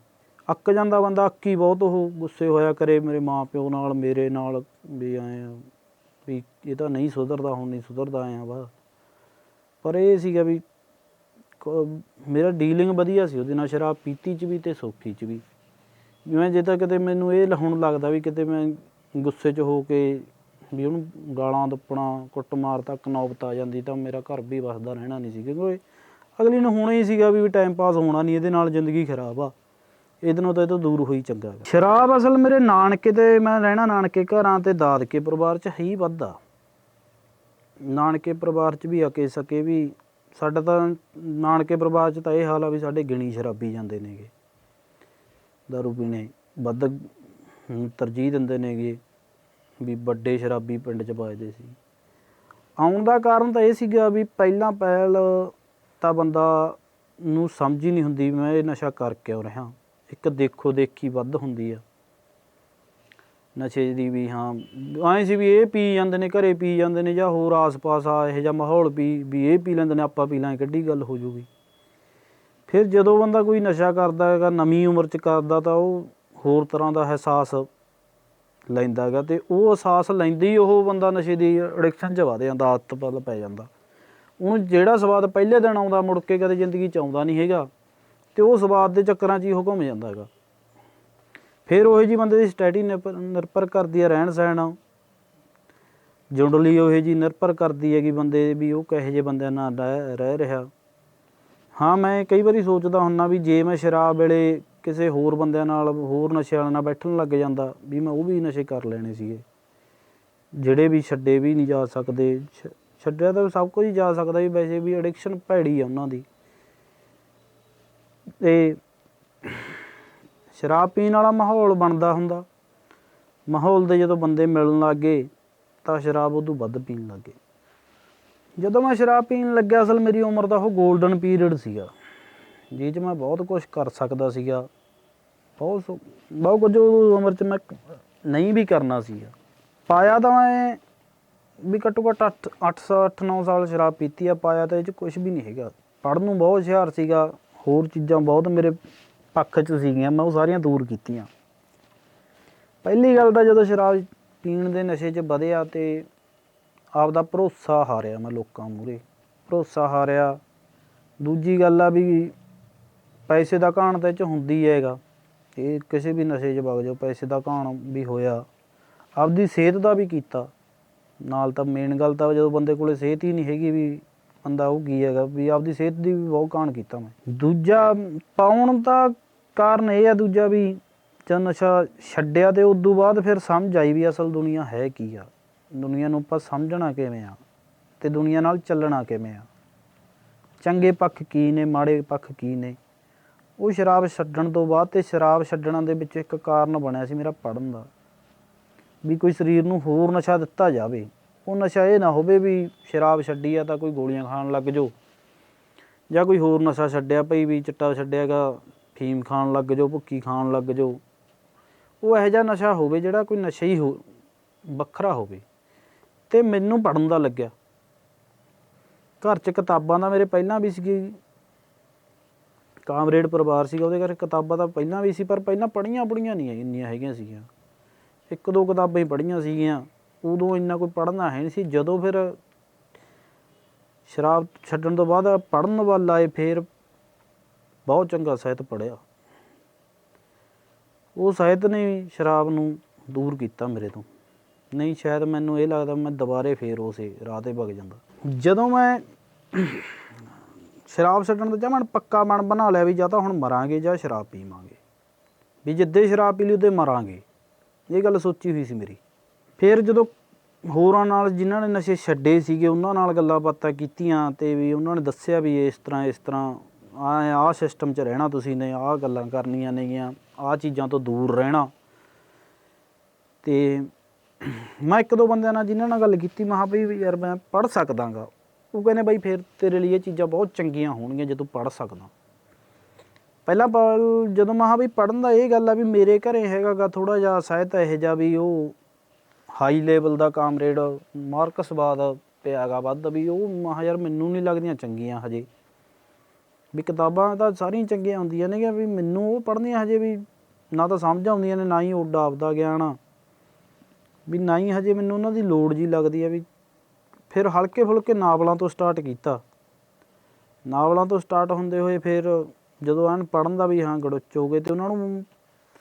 ਅੱਕ ਜਾਂਦਾ ਬੰਦਾ, ਅੱਕੀ ਬਹੁਤ ਉਹ ਗੁੱਸੇ ਹੋਇਆ ਕਰੇ ਮੇਰੇ ਮਾਂ ਪਿਓ ਨਾਲ, ਮੇਰੇ ਨਾਲ ਵੀ ਆਏ ਆ ਵੀ ਇਹ ਤਾਂ ਨਹੀਂ ਸੁਧਰਦਾ, ਹੁਣ ਨਹੀਂ ਸੁਧਰਦਾ ਆਇਆ ਵਾ ਪਰ ਇਹ ਸੀਗਾ ਵੀ ਕ- ਮੇਰਾ ਡੀਲਿੰਗ ਵਧੀਆ ਸੀ ਉਹਦੇ ਨਾਲ, ਸ਼ਰਾਬ ਪੀਤੀ ਚ ਵੀ ਤੇ ਸੌਖੀ ਚ ਵੀ। ਜਿਵੇਂ ਜੇ ਤਾਂ ਕਿਤੇ ਮੈਨੂੰ ਇਹ ਹੁਣ ਲੱਗਦਾ ਵੀ ਕਿਤੇ ਮੈਂ ਗੁੱਸੇ 'ਚ ਹੋ ਕੇ ਵੀ ਉਹਨੂੰ ਗਾਲਾਂ ਦੱਪਣਾ ਕੁੱਟਮਾਰ ਤੱਕ ਨੌਬਤ ਆ ਜਾਂਦੀ ਤਾਂ ਮੇਰਾ ਘਰ ਵੀ ਵਸਦਾ ਰਹਿਣਾ ਨਹੀਂ ਸੀ। ਕਿਉਂਕਿ ਅਗਲੀ ਨੂੰ ਹੋਣਾ ਹੀ ਸੀਗਾ ਵੀ ਟਾਈਮ ਪਾਸ ਹੋਣਾ ਨਹੀਂ, ਇਹਦੇ ਨਾਲ ਜ਼ਿੰਦਗੀ ਖਰਾਬ ਆ। ਇਹਦੇ ਨਾਲੋਂ ਤਾਂ ਇਹ ਤੋਂ ਦੂਰ ਹੋਈ ਚੰਗਾ ਸ਼ਰਾਬ ਅਸਲ ਮੇਰੇ ਨਾਨਕੇ ਤੇ, ਮੈਂ ਰਹਿਣਾ ਨਾਨਕੇ ਘਰਾਂ ਤੇ, ਦਾਦਕੇ ਪਰਿਵਾਰ 'ਚ ਹੀ ਵੱਧਾ ਨਾਨਕੇ ਪਰਿਵਾਰ 'ਚ ਵੀ ਆ ਕੇ ਸਕੇ ਵੀ, ਸਾਡਾ ਤਾਂ ਨਾਨਕੇ ਪਰਿਵਾਰ 'ਚ ਤਾਂ ਇਹ ਹਾਲ ਆ ਵੀ ਸਾਡੇ ਗਿਣੀ ਸ਼ਰਾਬੀ ਜਾਂਦੇ ਨੇਗੇ। ਦਾਰੂ ਪੀਣੇ ਵੱਧ ਤਰਜੀਹ ਦਿੰਦੇ ਨੇਗੇ ਵੀ ਵੱਡੇ ਸ਼ਰਾਬੀ ਪਿੰਡ 'ਚ ਵੱਜਦੇ ਸੀ। ਆਉਣ ਦਾ ਕਾਰਨ ਤਾਂ ਇਹ ਸੀਗਾ ਵੀ ਪਹਿਲਾਂ ਪਹਿਲ ਤਾਂ ਬੰਦਾ ਨੂੰ ਸਮਝ ਹੀ ਨਹੀਂ ਹੁੰਦੀ ਮੈਂ ਇਹ ਨਸ਼ਾ ਕਰ ਕਿਉਂ ਰਿਹਾ। ਇੱਕ ਦੇਖੋ ਦੇਖੀ ਵੱਧ ਹੁੰਦੀ ਆ। ਨਸ਼ੇ ਦੀ ਵੀ ਹਾਂ, ਐਂ ਸੀ ਵੀ ਇਹ ਪੀ ਜਾਂਦੇ ਨੇ, ਘਰੇ ਪੀ ਜਾਂਦੇ ਨੇ ਜਾਂ ਹੋਰ ਆਸ-ਪਾਸ ਆ ਇਹ ਜਿਹਾ ਮਾਹੌਲ ਪੀ ਵੀ ਇਹ ਪੀ ਲੈਂਦੇ ਨੇ, ਆਪਾਂ ਪੀ ਲਾਂ ਕਿੱਡੀ ਗੱਲ ਹੋ ਜੂਗੀ। ਫਿਰ ਜਦੋਂ ਬੰਦਾ ਕੋਈ ਨਸ਼ਾ ਕਰਦਾ ਹੈਗਾ, ਨਵੀਂ ਉਮਰ 'ਚ ਕਰਦਾ ਤਾਂ ਉਹ ਹੋਰ ਤਰ੍ਹਾਂ ਦਾ ਅਹਿਸਾਸ ਲੈਂਦਾ ਹੈਗਾ ਤੇ ਉਹ ਅਹਿਸਾਸ ਲੈਂਦੇ ਹੀ ਉਹ ਬੰਦਾ ਨਸ਼ੇ ਦੀ ਐਡਿਕਸ਼ਨ 'ਚ ਵਧ ਜਾਂਦਾ, ਆਦਤ ਪਲ ਪੈ ਜਾਂਦਾ। ਉਹਨੂੰ ਜਿਹੜਾ ਸਵਾਦ ਪਹਿਲੇ ਦਿਨ ਆਉਂਦਾ, ਮੁੜ ਕੇ ਕਦੇ ਜ਼ਿੰਦਗੀ 'ਚ ਆਉਂਦਾ ਨਹੀਂ ਹੈਗਾ। ਤੇ ਉਹ ਸਵਾਦ ਦੇ ਚੱਕਰਾਂ 'ਚ ਹੀ ਉਹ ਘੁੰਮ ਜਾਂਦਾ ਹੈਗਾ। ਫਿਰ ਉਹੀ ਜੀ ਬੰਦੇ ਦੀ ਸਟੈਟੀ ਨਿਰਭਰ ਕਰਦੀ ਹੈ ਰਹਿਣ ਸਹਿਣ। ਜੁੰਡਲੀ ਉਹੀ ਜੀ ਨਿਰਭਰ ਕਰਦੀ ਹੈਗੀ ਬੰਦੇ ਵੀ ਉਹ ਕਹੇ ਜੇ ਬੰਦਿਆਂ ਨਾਲ ਰਹਿ ਰਹਿ ਰਿਹਾ। ਹਾਂ, ਮੈਂ ਕਈ ਵਾਰੀ ਸੋਚਦਾ ਹੁੰਨਾ ਵੀ ਜੇ ਮੈਂ ਸ਼ਰਾਬ ਵੇਲੇ ਕਿਸੇ ਹੋਰ ਬੰਦਿਆਂ ਨਾਲ, ਹੋਰ ਨਸ਼ੇ ਵਾਲਿਆਂ ਨਾਲ ਬੈਠਣ ਲੱਗ ਜਾਂਦਾ ਵੀ ਮੈਂ ਉਹ ਵੀ ਨਸ਼ੇ ਕਰ ਲੈਣੇ ਸੀਗੇ। ਜਿਹੜੇ ਵੀ ਛੱਡੇ ਵੀ ਨਹੀਂ ਜਾ ਸਕਦੇ। ਛ- ਛੱਡਿਆ ਤਾਂ ਸਭ ਕੁਝ ਹੀ ਜਾ ਸਕਦਾ ਵੀ ਵੈਸੇ ਵੀ ਐਡਿਕਸ਼ਨ ਭੈੜੀ ਆ ਉਹਨਾਂ ਦੀ। ਤੇ ਸ਼ਰਾਬ ਪੀਣ ਵਾਲਾ ਮਾਹੌਲ ਬਣਦਾ ਹੁੰਦਾ। ਮਾਹੌਲ ਦੇ ਜਦੋਂ ਬੰਦੇ ਮਿਲਣ ਲੱਗੇ, ਤਾਂ ਸ਼ਰਾਬ ਉਦੋਂ ਵੱਧ ਪੀਣ ਲੱਗੇ। ਜਦੋਂ ਮੈਂ ਸ਼ਰਾਬ ਪੀਣ ਲੱਗਿਆ, ਅਸਲ ਮੇਰੀ ਉਮਰ ਦਾ ਉਹ 골ਡਨ ਪੀਰੀਅਡ ਸੀਗਾ, ਜਿਹ 'ਚ ਮੈਂ ਬਹੁਤ ਕੁਝ ਕਰ ਸਕਦਾ ਸੀਗਾ। ਬਹੁਤ ਸੋ- ਬਹੁਤ ਕੁਝ ਉਹ ਉਮਰ 'ਚ ਮੈਂ ਨਹੀਂ ਵੀ ਕਰਨਾ ਸੀਗਾ। ਪਾਇਆ ਤਾਂ ਮੈਂ ਵੀ ਘੱਟੋ ਘੱਟ 8 8 8 9 ਸਾਲ ਸ਼ਰਾਬ ਪੀਤੀ ਆ, ਪਾਇਆ ਤਾਂ ਇਹ 'ਚ ਕੁਝ ਵੀ ਨਹੀਂ ਹੈਗਾ। ਪੜ੍ਹਨ ਨੂੰ ਬਹੁਤ ਹੁਸ਼ਿਆਰ ਸੀਗਾ। ਹੋਰ ਚੀਜ਼ਾਂ ਬਹੁਤ ਮੇਰੇ ਪੱਖ 'ਚ ਸੀਗੀਆਂ, ਮੈਂ ਉਹ ਸਾਰੀਆਂ ਦੂਰ ਕੀਤੀਆਂ। ਪਹਿਲੀ ਗੱਲ ਤਾਂ ਜਦੋਂ ਸ਼ਰਾਬ ਪੀਣ ਦੇ ਨਸ਼ੇ 'ਚ ਵਧਿਆ ਤੇ ਆਪਦਾ ਭਰੋਸਾ ਹਾਰਿਆ ਮੈਂ ਲੋਕਾਂ ਮੂਹਰੇ। ਭਰੋਸਾ ਹਾਰਿਆ। ਦੂਜੀ ਗੱਲ ਆ ਵੀ ਪੈਸੇ ਦਾ ਘਾਣ ਤਾਂ ਇਹ 'ਚ ਹੁੰਦੀ ਹੈਗਾ। ਇਹ ਕਿਸੇ ਵੀ ਨਸ਼ੇ 'ਚ ਵਗ ਜਾਓ, ਪੈਸੇ ਦਾ ਘਾਣ ਵੀ ਹੋਇਆ। ਆਪਦੀ ਸਿਹਤ ਦਾ ਵੀ ਕੀਤਾ। ਨਾਲ ਤਾਂ ਮੇਨ ਗੱਲ ਤਾਂ ਜਦੋਂ ਬੰਦੇ ਕੋਲੇ ਸਿਹਤ ਹੀ ਨਹੀਂ ਹੈਗੀ ਵੀ ਬੰਦਾ ਉਹ ਕੀ ਹੈਗਾ ਵੀ ਆਪਦੀ ਸਿਹਤ ਦੀ ਵੀ ਬਹੁਤ ਘਾਣ ਕੀਤਾ ਮੈਂ। ਦੂਜਾ ਪਾਉਣ ਦਾ ਕਾਰਨ ਇਹ ਆ ਦੂਜਾ ਵੀ ਜਦ ਨਸ਼ਾ ਛੱਡਿਆ ਤੇ ਤੋਂ ਬਾਅਦ ਫਿਰ ਸਮਝ ਆਈ ਵੀ ਅਸਲ ਦੁਨੀਆ ਹੈ ਕੀ ਆ। ਦੁਨੀਆ ਨੂੰ ਆਪਾਂ ਸਮਝਣਾ ਕਿਵੇਂ ਆ ਤੇ ਦੁਨੀਆ ਨਾਲ ਚੱਲਣਾ ਕਿਵੇਂ ਆ। ਚੰਗੇ ਪੱਖ ਕੀ ਨੇ, ਮਾੜੇ ਪੱਖ ਕੀ ਨੇ। ਉਹ ਸ਼ਰਾਬ ਛੱਡਣ ਤੋਂ ਬਾਅਦ ਤੇ ਸ਼ਰਾਬ ਛੱਡਣ ਦੇ ਵਿੱਚ ਇੱਕ ਕਾਰਨ ਬਣਿਆ ਸੀ ਮੇਰਾ ਪੜਨ ਦਾ। ਵੀ ਕੋਈ ਸਰੀਰ ਨੂੰ ਹੋਰ ਨਸ਼ਾ ਦਿੱਤਾ ਜਾਵੇ। ਉਹ ਨਸ਼ਾ ਇਹ ਨਾ ਹੋਵੇ ਵੀ ਸ਼ਰਾਬ ਛੱਡੀ ਆ ਤਾਂ ਕੋਈ ਗੋਲੀਆਂ ਖਾਣ ਲੱਗ ਜਾਓ। ਜਾਂ ਕੋਈ ਹੋਰ ਨਸ਼ਾ ਛੱਡਿਆ ਭਈ ਵੀ ਚਿੱਟਾ ਛੱਡਿਆਗਾ ਫੀਮ ਖਾਣ ਲੱਗ ਜਾਓ, ਭੁੱਕੀ ਖਾਣ ਲੱਗ ਜਾਓ। ਉਹ ਇਹੋ ਜਿਹਾ ਨਸ਼ਾ ਹੋਵੇ ਜਿਹੜਾ ਕੋਈ ਨਸ਼ਾ ਹੀ ਹੋ, ਵੱਖਰਾ ਹੋਵੇ। ਤੇ ਮੈਨੂੰ ਪੜਨ ਦਾ ਲੱਗਿਆ। ਘਰ 'ਚ ਕਿਤਾਬਾਂ ਦਾ ਮੇਰੇ ਪਹਿਲਾਂ ਵੀ ਸੀਗੀ। ਕਾਮਰੇਡ ਪਰਿਵਾਰ ਸੀਗਾ, ਉਹਦੇ ਕਰਕੇ ਕਿਤਾਬਾਂ ਤਾਂ ਪਹਿਲਾਂ ਵੀ ਸੀ, ਪਰ ਪਹਿਲਾਂ ਪੜ੍ਹੀਆਂ ਪੜ੍ਹੀਆਂ ਨਹੀਂ ਇੰਨੀਆਂ ਹੈਗੀਆਂ ਸੀਗੀਆਂ। ਇੱਕ ਦੋ ਕਿਤਾਬਾਂ ਹੀ ਪੜ੍ਹੀਆਂ ਸੀਗੀਆਂ। ਉਦੋਂ ਇੰਨਾ ਕੋਈ ਪੜ੍ਹਨਾ ਹੈ ਨਹੀਂ ਸੀ। ਜਦੋਂ ਫਿਰ ਸ਼ਰਾਬ ਛੱਡਣ ਤੋਂ ਬਾਅਦ ਪੜ੍ਹਨ ਵੱਲ ਆਏ, ਫਿਰ ਬਹੁਤ ਚੰਗਾ ਸਾਹਿਤ ਪੜ੍ਹਿਆ। ਉਹ ਸਾਹਿਤ ਨੇ ਸ਼ਰਾਬ ਨੂੰ ਦੂਰ ਕੀਤਾ ਮੇਰੇ ਤੋਂ। ਨਹੀਂ, ਸ਼ਾਇਦ ਮੈਨੂੰ ਇਹ ਲੱਗਦਾ ਮੈਂ ਦੁਬਾਰੇ ਫੇਰ ਉਸੇ ਰਾਹ ਤੇ ਵਗ ਜਾਂਦਾ। ਜਦੋਂ ਮੈਂ ਸ਼ਰਾਬ ਛੱਡਣ ਦਾ ਜਮਨ ਪੱਕਾ ਮਨ ਬਣਾ ਲਿਆ ਵੀ ਜਾਂ ਤਾਂ ਹੁਣ ਮਰਾਂਗੇ ਜਾਂ ਸ਼ਰਾਬ ਪੀਵਾਂਗੇ। ਵੀ ਜਿੱਦੇ ਸ਼ਰਾਬ ਪੀ ਲਈ ਉਹਦੇ ਮਰਾਂਗੇ। ਇਹ ਗੱਲ ਸੋਚੀ ਹੋਈ ਸੀ ਮੇਰੀ। ਫਿਰ ਜਦੋਂ ਹੋਰਾਂ ਨਾਲ ਜਿਨ੍ਹਾਂ ਨੇ ਨਸ਼ੇ ਛੱਡੇ ਸੀਗੇ, ਉਹਨਾਂ ਨਾਲ ਗੱਲਾਂ ਬਾਤਾਂ ਕੀਤੀਆਂ ਤੇ ਵੀ ਉਹਨਾਂ ਨੇ ਦੱਸਿਆ ਵੀ ਇਸ ਤਰ੍ਹਾਂ ਇਸ ਤਰ੍ਹਾਂ ਆ ਆਹ ਸਿਸਟਮ 'ਚ ਰਹਿਣਾ ਤੁਸੀਂ ਨੇ, ਆਹ ਗੱਲਾਂ ਕਰਨੀਆਂ ਨੇਗੀਆਂ, ਆਹ ਚੀਜ਼ਾਂ ਤੋਂ ਦੂਰ ਰਹਿਣਾ। ਤੇ ਮੈਂ ਇੱਕ ਦੋ ਬੰਦਿਆਂ ਨਾਲ ਜਿਨ੍ਹਾਂ ਨਾਲ ਗੱਲ ਕੀਤੀ, ਮੈਂ ਕਿਹਾ ਵੀ ਯਾਰ ਮੈਂ ਪੜ੍ਹ ਸਕਦਾਗਾ। ਉਹ ਕਹਿੰਦੇ ਬਾਈ ਫਿਰ ਤੇਰੇ ਲਈ ਇਹ ਚੀਜ਼ਾਂ ਬਹੁਤ ਚੰਗੀਆਂ ਹੋਣਗੀਆਂ ਜੇ ਤੂੰ ਪੜ੍ਹ ਸਕਦਾ। ਪਹਿਲਾਂ ਪਲ ਜਦੋਂ ਮੈਂ ਕਿਹਾ ਵੀ ਪੜਨ ਦਾ ਇਹ ਗੱਲ ਆ ਵੀ ਮੇਰੇ ਘਰੇ ਹੈਗਾਗਾ ਥੋੜਾ ਜਿਹਾ ਸਹਿਤ ਇਹ ਜਿਹਾ ਵੀ ਉਹ ਹਾਈ ਲੈਵਲ ਦਾ ਕਾਮਰੇਡ ਮਾਰਕਸਵਾਦ ਪਿਆਗਾ ਵੱਧ ਵੀ, ਉਹ ਮੈਂ ਯਾਰ ਮੈਨੂੰ ਨਹੀਂ ਲੱਗਦੀਆਂ ਚੰਗੀਆਂ ਹਜੇ। ਵੀ ਕਿਤਾਬਾਂ ਤਾਂ ਸਾਰੀਆਂ ਚੰਗੀਆਂ ਹੁੰਦੀਆਂ ਨੇ ਵੀ ਮੈਨੂੰ ਉਹ ਪੜ੍ਹਨੀਆਂ ਹਜੇ ਵੀ ਨਾ ਤਾਂ ਸਮਝ ਆਉਂਦੀਆਂ ਨੇ, ਨਾ ਹੀ ਉੱਡਾ ਆਪਦਾ ਗਿਆਨ। ਆ ਵੀ ਨਾ ਹੀ ਹਜੇ ਮੈਨੂੰ ਉਹਨਾਂ ਦੀ ਲੋੜ ਜੀ ਲੱਗਦੀ ਆ ਵੀ ਫਿਰ ਹਲਕੇ ਫੁਲਕੇ ਨਾਵਲਾਂ ਤੋਂ ਸਟਾਰਟ ਕੀਤਾ। ਨਾਵਲਾਂ ਤੋਂ ਸਟਾਰਟ ਹੁੰਦੇ ਹੋਏ ਫਿਰ ਜਦੋਂ ਐਨ ਪੜਨ ਦਾ ਵੀ ਹਾਂ ਗੜੁੱਚ ਹੋ ਗਏ ਤੇ ਉਹਨਾਂ ਨੂੰ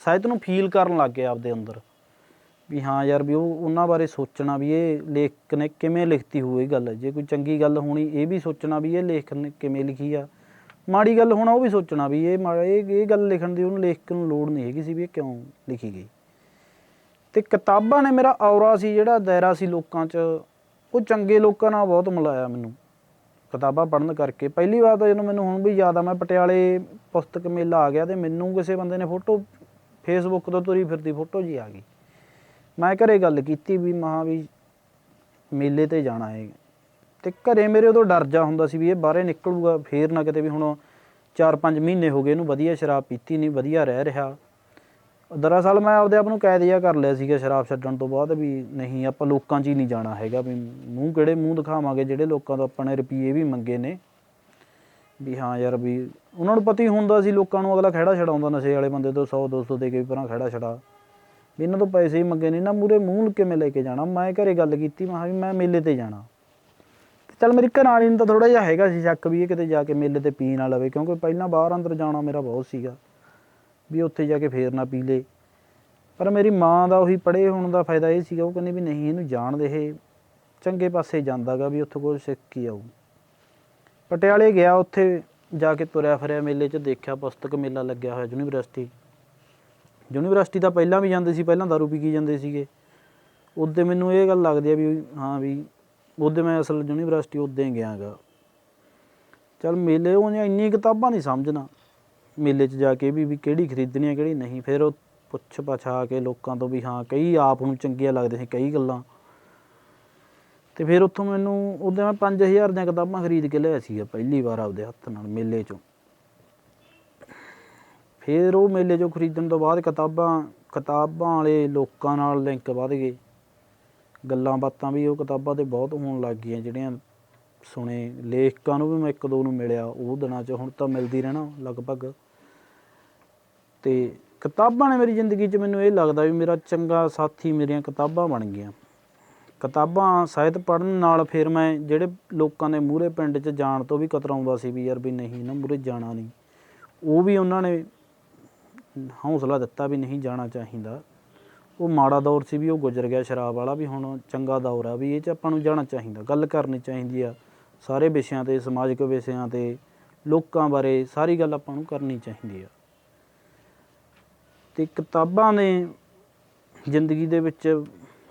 ਸਾਹਿਤ ਨੂੰ ਫੀਲ ਕਰਨ ਲੱਗ ਗਏ ਆਪਦੇ ਅੰਦਰ। ਵੀ ਹਾਂ ਯਾਰ ਵੀ ਉਹ ਉਹਨਾਂ ਬਾਰੇ ਸੋਚਣਾ ਵੀ ਇਹ ਲੇਖਕ ਨੇ ਕਿਵੇਂ ਲਿਖਤੀ ਹੋਊ ਇਹ ਗੱਲ। ਜੇ ਕੋਈ ਚੰਗੀ ਗੱਲ ਹੋਣੀ, ਇਹ ਵੀ ਸੋਚਣਾ ਵੀ ਇਹ ਲੇਖਕ ਨੇ ਕਿਵੇਂ ਲਿਖੀ ਆ। ਮਾੜੀ ਗੱਲ ਹੋਣਾ, ਉਹ ਵੀ ਸੋਚਣਾ ਵੀ ਇਹ ਮਾੜਾ ਇਹ ਇਹ ਗੱਲ ਲਿਖਣ ਦੀ ਉਹਨੂੰ ਲੇਖਕ ਨੂੰ ਲੋੜ ਨਹੀਂ ਹੈਗੀ ਸੀ ਵੀ ਇਹ ਕਿਉਂ ਲਿਖੀ ਗਈ। ਤੇ ਕਿਤਾਬਾਂ ਨੇ ਮੇਰਾ ਔਰਾ ਸੀ, ਜਿਹੜਾ ਦਾਇਰਾ ਸੀ ਲੋਕਾਂ 'ਚ, ਉਹ ਚੰਗੇ ਲੋਕਾਂ ਨਾਲ ਬਹੁਤ ਮਿਲਾਇਆ ਮੈਨੂੰ। ਕਿਤਾਬਾਂ ਪੜ੍ਹਨ ਕਰਕੇ। ਪਹਿਲੀ ਵਾਰ ਤਾਂ ਜਦੋਂ ਮੈਨੂੰ ਹੁਣ ਵੀ ਯਾਦ ਆ, ਮੈਂ ਪਟਿਆਲੇ ਪੁਸਤਕ ਮੇਲਾ ਆ ਗਿਆ ਤੇ ਮੈਨੂੰ ਕਿਸੇ ਬੰਦੇ ਨੇ ਫੋਟੋ ਫੇਸਬੁੱਕ ਤੋਂ ਤੁਰੀ ਫਿਰਦੀ ਫੋਟੋ ਜੀ ਆ ਗਈ। ਮੈਂ ਘਰੇ ਗੱਲ ਕੀਤੀ ਵੀ ਮਹਾ ਵੀ ਮੇਲੇ ਤੇ ਜਾਣਾ ਹੈ। ਤੇ ਘਰੇ ਮੇਰੇ ਉਦੋਂ ਡਰ ਜਾ ਹੁੰਦਾ ਸੀ ਵੀ ਇਹ ਬਾਹਰੇ ਨਿਕਲੂਗਾ, ਫੇਰ ਨਾ ਕਿਤੇ ਵੀ ਹੁਣ 4-5 ਮਹੀਨੇ ਹੋ ਗਏ ਇਹਨੂੰ ਵਧੀਆ ਸ਼ਰਾਬ ਪੀਤੀ ਨਹੀਂ, ਵਧੀਆ ਰਹਿ ਰਿਹਾ। ਦਰਅਸਲ ਮੈਂ ਆਪਦੇ ਆਪ ਨੂੰ ਕੈਦ ਜਿਹਾ ਕਰ ਲਿਆ ਸੀਗਾ ਸ਼ਰਾਬ ਛੱਡਣ ਤੋਂ ਬਾਅਦ ਵੀ ਨਹੀਂ, ਆਪਾਂ ਲੋਕਾਂ 'ਚ ਹੀ ਨਹੀਂ ਜਾਣਾ ਹੈਗਾ ਵੀ ਮੂੰਹ ਕਿਹੜੇ ਮੂੰਹ ਦਿਖਾਵਾਂਗੇ ਜਿਹੜੇ ਲੋਕਾਂ ਤੋਂ ਆਪਾਂ ਨੇ ਰੁਪਈਏ ਵੀ ਮੰਗੇ ਨੇ। ਵੀ ਹਾਂ ਯਾਰ ਵੀ ਉਹਨਾਂ ਨੂੰ ਪਤਾ ਹੀ ਹੁੰਦਾ ਸੀ ਲੋਕਾਂ ਨੂੰ ਅਗਲਾ ਖਹਿੜਾ ਛਡਾਉਂਦਾ, ਨਸ਼ੇ ਵਾਲੇ ਬੰਦੇ ਤੋਂ 100 200 ਦੇ ਕੇ ਵੀ ਪਰਾਂ ਖੜਾ ਛਡਾ। ਵੀ ਇਹਨਾਂ ਤੋਂ ਪੈਸੇ ਹੀ ਮੰਗੇ ਨੇ ਨਾ ਮੂਰੇ ਮੂੰਹ ਕਿਵੇਂ ਲੈ ਕੇ ਜਾਣਾ? ਮੈਂ ਘਰੇ ਗੱਲ ਕੀਤੀ, ਮੈਂ ਕਿਹਾ ਵੀ ਮੈਂ ਮੇਲੇ ਤੇ ਜਾਣਾ। ਤੇ ਚੱਲ ਮੇਰੇ ਘਰ ਵਾਲੀ ਨੂੰ ਤਾਂ ਥੋੜਾ ਜਿਹਾ ਹੈਗਾ ਸੀ ਸ਼ੱਕ ਵੀ ਇਹ ਕਿਤੇ ਜਾ ਕੇ ਮੇਲੇ ਤੇ ਪੀ ਨਾ ਲਵੇ, ਕਿਉਂਕਿ ਪਹਿਲਾਂ ਬਾਹਰ ਅੰਦਰ ਜਾਣਾ ਮੇਰਾ ਬਹੁਤ ਸੀਗਾ, ਵੀ ਉੱਥੇ ਜਾ ਕੇ ਫੇਰ ਨਾ ਪੀ ਲੇ। ਪਰ ਮੇਰੀ ਮਾਂ ਦਾ ਉਹੀ ਪੜੇ ਹੋਣ ਦਾ ਫਾਇਦਾ ਇਹ ਸੀਗਾ, ਉਹ ਕਹਿੰਦੀ ਵੀ ਨਹੀਂ, ਇਹਨੂੰ ਜਾਣ ਦੇ ਇਹ ਚੰਗੇ ਪਾਸੇ ਜਾਂਦਾਗਾ ਵੀ ਉੱਥੇ ਕੋਈ ਸਿੱਖ ਕੀ ਆਊ। ਪਟਿਆਲੇ ਗਿਆ ਉੱਥੇ, ਜਾ ਕੇ ਤੁਰਿਆ ਫਿਰਿਆ ਮੇਲੇ 'ਚ ਦੇਖਿਆ, ਪੁਸਤਕ ਮੇਲਾ ਲੱਗਿਆ ਹੋਇਆ ਯੂਨੀਵਰਸਿਟੀ। ਯੂਨੀਵਰਸਿਟੀ ਤਾਂ ਪਹਿਲਾਂ ਵੀ ਜਾਂਦੇ ਸੀ, ਪਹਿਲਾਂ ਦਾਰੂ ਪੀ ਕੇ ਜਾਂਦੇ ਸੀਗੇ। ਉਦੋਂ ਮੈਨੂੰ ਇਹ ਗੱਲ ਲੱਗਦੀ ਆ ਵੀ, ਹਾਂ ਵੀ ਉਦੋਂ ਮੈਂ ਅਸਲ ਯੂਨੀਵਰਸਿਟੀ ਉਦੋਂ ਹੀ ਗਿਆਗਾ ਚਲ ਮੇਲੇ ਉਹ ਇੰਨੀ ਕਿਤਾਬਾਂ ਨਹੀਂ ਸਮਝਣਾ। ਮੇਲੇ 'ਚ ਜਾ ਕੇ ਵੀ ਵੀ ਕਿਹੜੀ ਖਰੀਦਣੀ ਆ, ਕਿਹੜੀ ਨਹੀਂ। ਫਿਰ ਉਹ ਪੁੱਛ ਪਛਾ ਕੇ ਲੋਕਾਂ ਤੋਂ ਵੀ, ਹਾਂ ਕਈ ਆਪ ਨੂੰ ਚੰਗੀਆਂ ਲੱਗਦੇ ਸੀ, ਕਈ ਗੱਲਾਂ। ਤੇ ਫਿਰ ਉੱਥੋਂ ਮੈਨੂੰ ਉਦੋਂ ਮੈਂ 5000 ਦੀਆਂ ਕਿਤਾਬਾਂ ਖਰੀਦ ਕੇ ਲਿਆ ਸੀਗਾ, ਪਹਿਲੀ ਵਾਰ ਆਪਦੇ ਹੱਥ ਨਾਲ ਮੇਲੇ 'ਚੋਂ। ਫਿਰ ਉਹ ਮੇਲੇ 'ਚੋਂ ਖਰੀਦਣ ਤੋਂ ਬਾਅਦ ਕਿਤਾਬਾਂ ਕਿਤਾਬਾਂ ਵਾਲੇ ਲੋਕਾਂ ਨਾਲ ਲਿੰਕ ਵੱਧ ਗਏ। ਗੱਲਾਂ ਬਾਤਾਂ ਵੀ ਉਹ ਕਿਤਾਬਾਂ ਤੇ ਬਹੁਤ ਹੋਣ ਲੱਗ ਗਈਆਂ, ਜਿਹੜੀਆਂ ਸੁਣੇ, ਲੇਖਕਾਂ ਨੂੰ ਵੀ ਮੈਂ ਇੱਕ ਦੋ ਨੂੰ ਮਿਲਿਆ, ਉਹ ਦਿਨਾਂ 'ਚ ਹੁਣ ਤਾਂ ਮਿਲਦੀ ਰਹਿਣਾ ਲਗਭਗ। ਤੇ ਕਿਤਾਬਾਂ ਨੇ ਮੇਰੀ ਜ਼ਿੰਦਗੀ 'ਚ ਮੈਨੂੰ ਇਹ ਲੱਗਦਾ ਵੀ ਮੇਰਾ ਚੰਗਾ ਸਾਥੀ ਮੇਰੀਆਂ ਕਿਤਾਬਾਂ ਬਣ ਗਈਆਂ। ਕਿਤਾਬਾਂ ਸਾਹਿਤ ਪੜ੍ਹਨ ਨਾਲ ਫਿਰ ਮੈਂ ਜਿਹੜੇ ਲੋਕਾਂ ਦੇ ਮੂਹਰੇ ਪਿੰਡ 'ਚ ਜਾਣ ਤੋਂ ਵੀ ਕਤਰਾਉਂਦਾ ਸੀ ਵੀ ਯਾਰ ਵੀ ਨਹੀਂ ਨਾ, ਮੂਹਰੇ ਜਾਣਾ ਨਹੀਂ। ਉਹ ਵੀ ਉਹਨਾਂ ਨੇ ਹੌਸਲਾ ਦਿੱਤਾ ਵੀ ਨਹੀਂ ਜਾਣਾ ਚਾਹੀਦਾ। ਉਹ ਮਾੜਾ ਦੌਰ ਸੀ ਵੀ ਉਹ ਗੁਜ਼ਰ ਗਿਆ ਸ਼ਰਾਬ ਵਾਲਾ ਵੀ ਹੁਣ ਚੰਗਾ ਦੌਰ ਆ ਵੀ ਇਹ 'ਚ ਆਪਾਂ ਨੂੰ ਜਾਣਾ ਚਾਹੀਦਾ। ਗੱਲ ਕਰਨੀ ਚਾਹੀਦੀ ਆ। ਸਾਰੇ ਵਿਸ਼ਿਆਂ ਤੇ, ਸਮਾਜਿਕ ਵਿਸ਼ਿਆਂ ਤੇ, ਲੋਕਾਂ ਬਾਰੇ ਸਾਰੀ ਗੱਲ ਆਪਾਂ ਨੂੰ ਕਰਨੀ ਚਾਹੀਦੀ ਆ। ਤੇ ਕਿਤਾਬਾਂ ਨੇ ਜ਼ਿੰਦਗੀ ਦੇ ਵਿੱਚ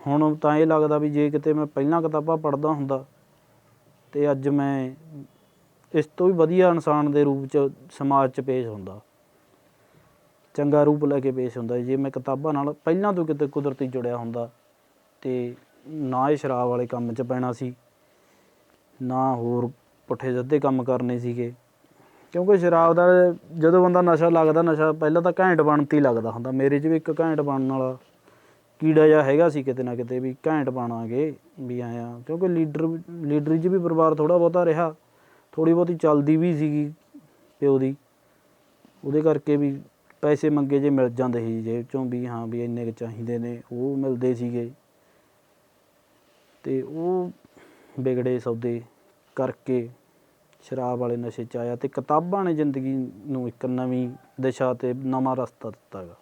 ਹੁਣ ਤਾਂ ਇਹ ਲੱਗਦਾ ਵੀ ਜੇ ਕਿਤੇ ਮੈਂ ਪਹਿਲਾਂ ਕਿਤਾਬਾਂ ਪੜ੍ਹਦਾ ਹੁੰਦਾ ਤੇ ਅੱਜ ਮੈਂ ਇਸ ਤੋਂ ਵੀ ਵਧੀਆ ਇਨਸਾਨ ਦੇ ਰੂਪ 'ਚ ਸਮਾਜ 'ਚ ਪੇਸ਼ ਹੁੰਦਾ। ਚੰਗਾ ਰੂਪ ਲੈ ਕੇ ਪੇਸ਼ ਹੁੰਦਾ ਜੇ ਮੈਂ ਕਿਤਾਬਾਂ ਨਾਲ ਪਹਿਲਾਂ ਤੋਂ ਕਿਤੇ ਕੁਦਰਤੀ ਜੁੜਿਆ ਹੁੰਦਾ ਤੇ ਨਾ ਇਹ ਸ਼ਰਾਬ ਵਾਲੇ ਕੰਮ 'ਚ ਪੈਣਾ ਸੀ, ਨਾ ਹੋਰ ਪੁੱਠੇ ਸਿੱਧੇ ਕੰਮ ਕਰਨੇ ਸੀਗੇ। ਕਿਉਂਕਿ ਸ਼ਰਾਬ ਦਾ ਜਦੋਂ ਬੰਦਾ ਨਸ਼ਾ ਲੱਗਦਾ, ਨਸ਼ਾ ਪਹਿਲਾਂ ਤਾਂ ਘੈਂਟ ਬਣਤੀ ਲੱਗਦਾ ਹੁੰਦਾ। ਮੇਰੇ 'ਚ ਵੀ ਇੱਕ ਘੈਂਟ ਬਣਨ ਵਾਲਾ ਕੀੜਾ ਜਿਹਾ ਹੈਗਾ ਸੀ ਕਿਤੇ ਨਾ ਕਿਤੇ ਵੀ ਘੈਂਟ ਬਣਾਂਗੇ ਵੀ ਆਇਆ ਕਿਉਂਕਿ ਲੀਡਰ, ਲੀਡਰੀ 'ਚ ਵੀ ਪਰਿਵਾਰ ਥੋੜਾ ਬਹੁਤਾ ਰਿਹਾ। ਥੋੜੀ ਬਹੁਤੀ ਚੱਲਦੀ ਵੀ ਸੀਗੀ ਪਿਓ ਦੀ। ਉਹਦੇ ਕਰਕੇ ਵੀ ਪੈਸੇ ਮੰਗੇ ਜੇ ਮਿਲ ਜਾਂਦੇ ਸੀ ਜੇਬ ਚੋਂ ਵੀ ਹਾਂ ਵੀ ਇੰਨੇ ਕੁ ਚਾਹੀਦੇ ਨੇ, ਉਹ ਮਿਲਦੇ ਸੀਗੇ। ਤੇ ਉਹ ਵਿਗੜੇ ਸੌਦੇ ਕਰਕੇ ਸ਼ਰਾਬ ਵਾਲੇ ਨਸ਼ੇ 'ਚ ਆਇਆ ਤੇ ਕਿਤਾਬਾਂ ਨੇ ਜ਼ਿੰਦਗੀ ਨੂੰ ਇੱਕ ਨਵੀਂ ਦਿਸ਼ਾ ਤੇ ਨਵਾਂ ਰਸਤਾ ਦਿੱਤਾ ਗਾ